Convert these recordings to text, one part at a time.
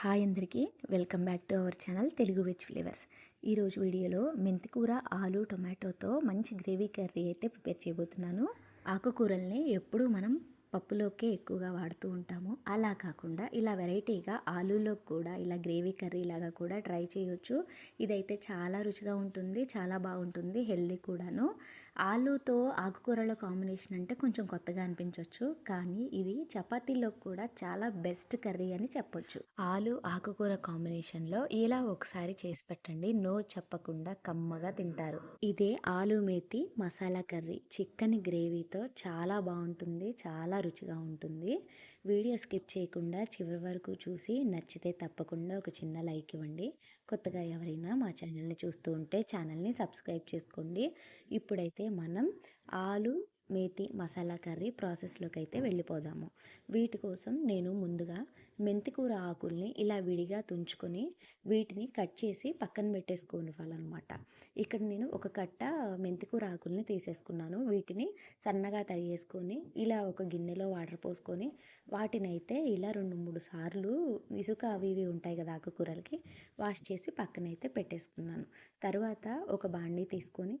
Hi అందరికీ welcome back to our channel Telugu veg flavours. ఈరోజు వీడియోలో మెంతికూర ఆలు టొమాటోతో మంచి గ్రేవీ కర్రీ అయితే ప్రిపేర్ చేయబోతున్నాను. ఆకుకూరల్ని ఎప్పుడూ మనం పప్పులోకే ఎక్కువగా వాడుతూ ఉంటాము. అలా కాకుండా ఇలా వెరైటీగా ఆలూలో కూడా ఇలా గ్రేవీ కర్రీ లాగా కూడా ట్రై చేయొచ్చు. ఇదైతే చాలా రుచిగా ఉంటుంది చాలా బాగుంటుంది హెల్దీ కూడాను. ఆలూతో ఆకుకూరల కాంబినేషన్ అంటే కొంచెం కొత్తగా అనిపించవచ్చు కానీ ఇది చపాతీలో కూడా చాలా బెస్ట్ కర్రీ అని చెప్పొచ్చు. ఆలు ఆకుకూర కాంబినేషన్లో ఇలా ఒకసారి చేసి పెట్టండి. నో చెప్పకుండా కమ్మగా తింటారు. ఇదే ఆలు మేతి మసాలా కర్రీ. చిక్కని గ్రేవీతో చాలా బాగుంటుంది చాలా రుచిగా ఉంటుంది. వీడియో స్కిప్ చేయకుండా చివరి వరకు చూసి నచ్చితే తప్పకుండా ఒక చిన్న లైక్ ఇవ్వండి. కొత్తగా ఎవరైనా మా ఛానల్ని చూస్తూ ఉంటే ఛానల్ని సబ్స్క్రైబ్ చేసుకోండి. ఇప్పుడైతే మనం ఆలు మేతి మసాలా కర్రీ ప్రాసెస్లోకి అయితే వెళ్ళిపోదాము. వీటి కోసం నేను ముందుగా మెంతికూర ఆకుల్ని ఇలా విడిగా తుంచుకొని వీటిని కట్ చేసి పక్కన పెట్టేసుకోవాలన్నమాట ఇక్కడ నేను ఒక కట్ట మెంతికూర ఆకుల్ని తీసేసుకున్నాను. వీటిని సన్నగా తరిగేసుకొని ఇలా ఒక గిన్నెలో వాటర్ పోసుకొని వాటిని అయితే ఇలా రెండు మూడు సార్లు ఇసుక అవి ఇవి ఉంటాయి కదా ఆకుకూరలకి వాష్ చేసి పక్కనైతే పెట్టేసుకున్నాను. తర్వాత ఒక బాండీ తీసుకొని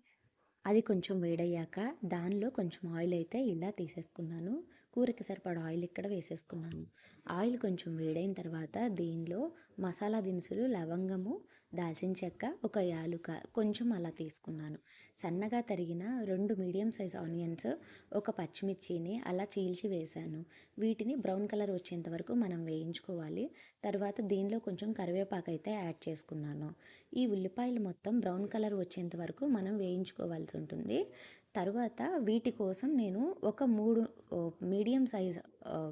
అది కొంచెం వేడయ్యాక దానిలో కొంచెం ఆయిల్ అయితే ఇలా తీసేసుకున్నాను. కూరకి సరిపడా ఆయిల్ ఇక్కడ వేసేసుకున్నాను. ఆయిల్ కొంచెం వేడైన తర్వాత దీనిలో మసాలా దినుసులు లవంగము దాల్చిన చెక్క ఒక యాలుక కొంచెం అలా తీసుకున్నాను. సన్నగా తరిగిన రెండు మీడియం సైజ్ ఆనియన్స్ ఒక పచ్చిమిర్చిని అలా చీల్చి వేశాను. వీటిని బ్రౌన్ కలర్ వచ్చేంత వరకు మనం వేయించుకోవాలి. తర్వాత దీనిలో కొంచెం కరివేపాకు అయితే యాడ్ చేసుకున్నాను. ఈ ఉల్లిపాయలు మొత్తం బ్రౌన్ కలర్ వచ్చేంత వరకు మనం వేయించుకోవాల్సి ఉంటుంది. తరువాత వీటి కోసం నేను ఒక మూడు మీడియం సైజ్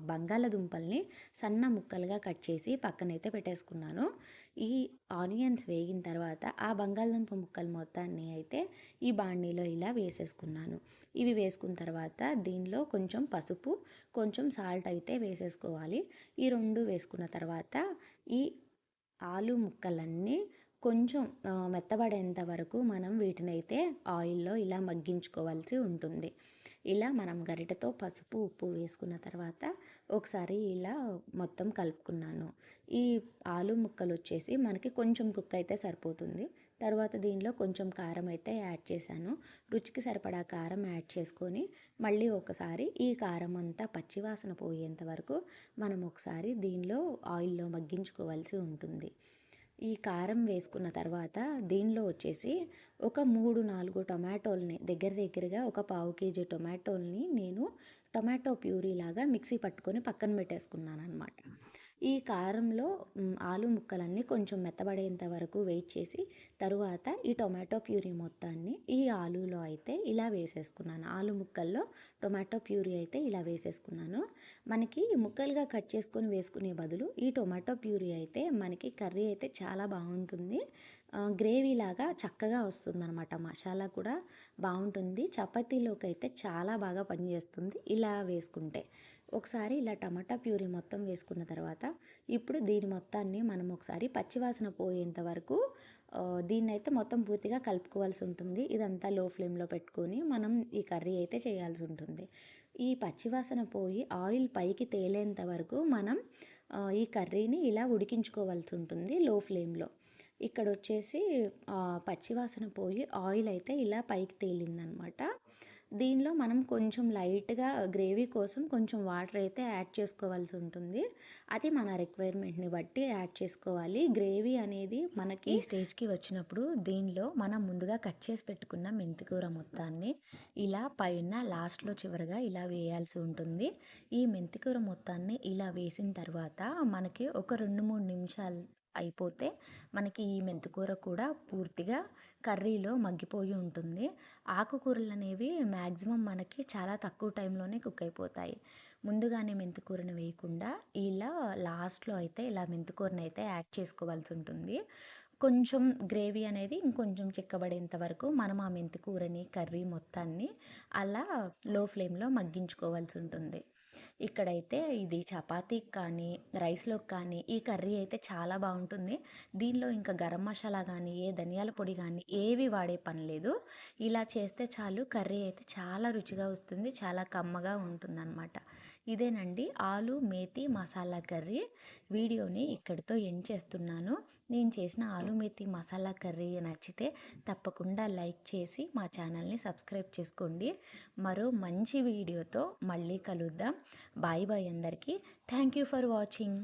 బంగాళదుంపల్ని సన్న ముక్కలుగా కట్ చేసి పక్కనైతే పెట్టేసుకున్నాను. ఈ ఆనియన్స్ వేగిన తర్వాత ఆ బంగాళదుంప ముక్కలు మొత్తాన్ని అయితే ఈ బాండీలో ఇలా వేసేసుకున్నాను. ఇవి వేసుకున్న తర్వాత దీనిలో కొంచెం పసుపు కొంచెం సాల్ట్ అయితే వేసేసుకోవాలి. ఈ రెండు వేసుకున్న తర్వాత ఈ ఆలు ముక్కలన్నీ కొంచెం మెత్తబడేంత వరకు మనం అయితే ఆయిల్లో ఇలా మగ్గించుకోవాల్సి ఉంటుంది. ఇలా మనం గరిటతో పసుపు ఉప్పు వేసుకున్న తర్వాత ఒకసారి ఇలా మొత్తం కలుపుకున్నాను. ఈ ఆలు ముక్కలు వచ్చేసి మనకి కొంచెం కుక్ అయితే సరిపోతుంది. తర్వాత దీనిలో కొంచెం కారం అయితే యాడ్ చేశాను. రుచికి సరిపడా కారం యాడ్ చేసుకొని మళ్ళీ ఒకసారి ఈ కారం అంతా పచ్చివాసన పోయేంత వరకు మనం ఒకసారి దీనిలో ఆయిల్లో మగ్గించుకోవాల్సి ఉంటుంది. ఈ కారం వేసుకున్న తర్వాత దీనిలో వచ్చేసి ఒక మూడు నాలుగు టొమాటోల్ని దగ్గర దగ్గరగా ఒక పావు కేజీ టొమాటోల్ని నేను టొమాటో ప్యూరీ లాగా మిక్సీ పట్టుకొని పక్కన పెట్టేసుకున్నాను అనమాట ఈ కారంలో ఆలు ముక్కలన్నీ కొంచెం మెత్తబడేంత వరకు వెయిట్ చేసి తరువాత ఈ టొమాటో ప్యూరీ మొత్తాన్ని ఈ ఆలులో అయితే ఇలా వేసేసుకున్నాను. ఆలు ముక్కల్లో టొమాటో ప్యూరీ అయితే ఇలా వేసేసుకున్నాను. మనకి ముక్కలుగా కట్ చేసుకొని వేసుకునే బదులు ఈ టొమాటో ప్యూరీ అయితే మనకి కర్రీ అయితే చాలా బాగుంటుంది. గ్రేవీ లాగా చక్కగా వస్తుందన్నమాట. మసాలా కూడా బాగుంటుంది. చపాతీలోకి అయితే చాలా బాగా పనిచేస్తుంది. ఇలా వేసుకుంటే. ఒకసారి ఇలా టమాటా ప్యూరీ మొత్తం వేసుకున్న తర్వాత ఇప్పుడు దీని మొత్తాన్ని మనం ఒకసారి పచ్చివాసన పోయేంత వరకు దీన్ని అయితే మొత్తం పూర్తిగా కలుపుకోవాల్సి ఉంటుంది. ఇదంతా లో ఫ్లేమ్లో పెట్టుకొని మనం ఈ కర్రీ అయితే చేయాల్సి ఉంటుంది. ఈ పచ్చివాసన పోయి ఆయిల్ పైకి తేలేంత వరకు మనం ఈ కర్రీని ఇలా ఉడికించుకోవాల్సి ఉంటుంది లో ఫ్లేమ్లో. ఇక్కడ వచ్చేసి పచ్చివాసన పోయి ఆయిల్ అయితే ఇలా పైకి తేలిందనమాట. దీనిలో మనం కొంచెం లైట్గా గ్రేవీ కోసం కొంచెం వాటర్ అయితే యాడ్ చేసుకోవాల్సి ఉంటుంది. అది మన రిక్వైర్మెంట్ని బట్టి యాడ్ చేసుకోవాలి. గ్రేవీ అనేది మనకి స్టేజ్కి వచ్చినప్పుడు దీనిలో మనం ముందుగా కట్ చేసి పెట్టుకున్న మెంతికూర మొత్తాన్ని ఇలా పైన లాస్ట్లో చివరిగా ఇలా వేయాల్సి ఉంటుంది. ఈ మెంతికూర మొత్తాన్ని ఇలా వేసిన తర్వాత మనకి ఒక రెండు మూడు నిమిషాలు అయిపోతే మనకి ఈ మెంతికూర కూడా పూర్తిగా కర్రీలో మగ్గిపోయి ఉంటుంది. ఆకుకూరలు అనేవి మ్యాక్సిమం మనకి చాలా తక్కువ టైంలోనే కుక్ అయిపోతాయి. ముందుగానే మెంతికూరని వేయకుండా ఇలా లాస్ట్లో అయితే ఇలా మెంతికూరని అయితే యాడ్ చేసుకోవాల్సి ఉంటుంది. కొంచెం గ్రేవీ అనేది ఇంకొంచెం చిక్కబడేంత వరకు మనం ఆ మెంతికూరని కర్రీ మొత్తాన్ని అలా లో ఫ్లేమ్లో మగ్గించుకోవాల్సి ఉంటుంది. ఇక్కడైతే ఇది చపాతీకి కానీ రైస్లోకి కానీ ఈ కర్రీ అయితే చాలా బాగుంటుంది. దీనిలో ఇంకా గరం మసాలా కానీ ఏ ధనియాల పొడి కానీ ఏవి వాడే పని లేదు. ఇలా చేస్తే చాలు కర్రీ అయితే చాలా రుచిగా వస్తుంది చాలా కమ్మగా ఉంటుందన్నమాట. ఇదేనండి ఆలు మేతి మసాలా కర్రీ. వీడియోని ఇక్కడితో ఎండ్ చేస్తున్నాను. నేను చేసిన ఆలు మేతి మసాలా కర్రీ నచ్చితే తప్పకుండా లైక్ చేసి మా ఛానల్ని సబ్స్క్రైబ్ చేసుకోండి. మరో మంచి వీడియోతో మళ్ళీ కలుద్దాం. బాయ్ బాయ్ అందరికీ. Thank you for watching.